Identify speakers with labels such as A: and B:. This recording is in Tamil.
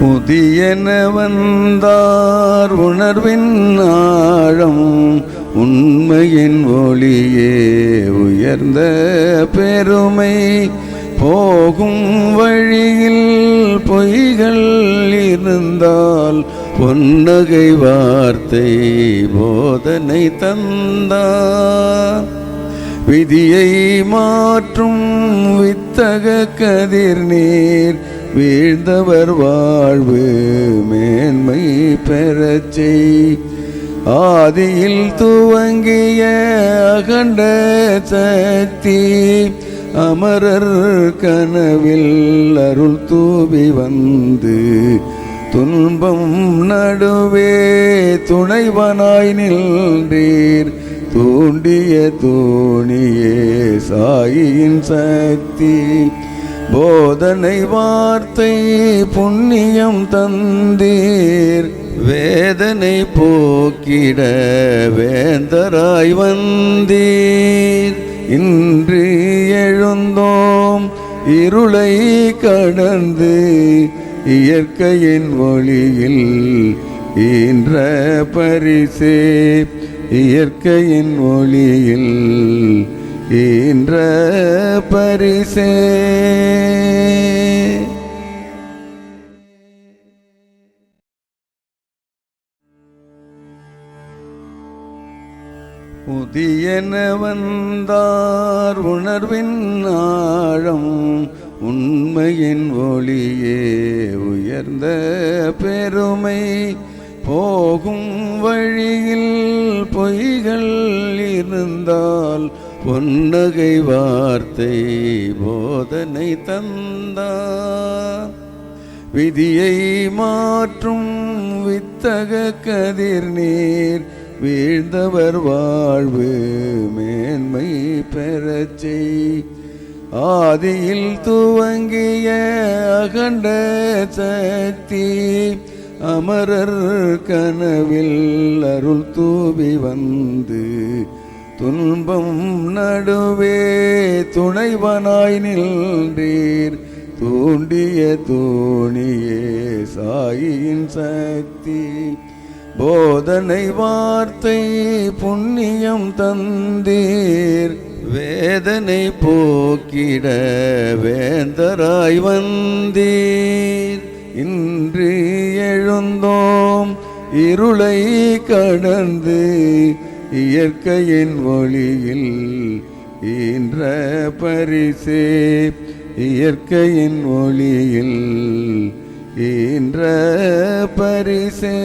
A: புதியன வந்தார் உணர்வின் ஆழம் உண்மையின் ஒளியே உயர்ந்த பெருமை. போகும் வழியில் பொய்கள் இருந்தால் பொன்னகை வார்த்தை போதனை தந்தார். விதியை மாற்றும் வித்தக கதிர் நீர் வீழ்ந்தவர் வாழ்வு மேன்மை பெறச் செய் ஆதியில் துவங்கிய அகண்ட சக்தி அமரர் கனவில் அருள் தூவி வந்து துன்பம் நடுவே துணைவனாய் நின்றீர். தூண்டிய தோணியே சாயின் சக்தி. போதனை வார்த்தை புண்ணியம் தந்தீர். வேதனை போக்கிட வேந்தராய் வந்தீர். இன்று எழுந்தோம் இருளை கடந்து இயற்கையின் ஒளியில் ஈன்ற பரிசே. இயற்கையின் ஒளியில் ஈன்ற பரிசே. புதியன வந்தார் உணர்வின் ஆழம் உண்மையின் ஒளியே உயர்ந்த பெருமை. போகும் வழியில் பொய்கள் இருந்தால் பொன்னகை வார்த்தை போதனை தந்தார். விதியை மாற்றும் வித்தக கதிர் நீர். வீழ்ந்தவர் வாழ்வு மேன்மை பெறச் செய். ஆதியில் துவங்கிய அகண்ட சக்தி. அமரர் கனவில் அருள் தூவி வந்து துன்பம் நடுவே துணைவனாய் நின்றீர். தூண்டிய தூணியே சாயின் சக்தி. போதனை வார்த்தை புண்ணியம் தந்தீர். வேதனை போக்கிட வேந்தராய் வந்தீர். இன்று எழுந்தோ இருளை கடந்து இயற்கையின் ஒளியில் ஈன்ற பரிசே. இயற்கையின் ஒளியில் ஈன்ற பரிசே.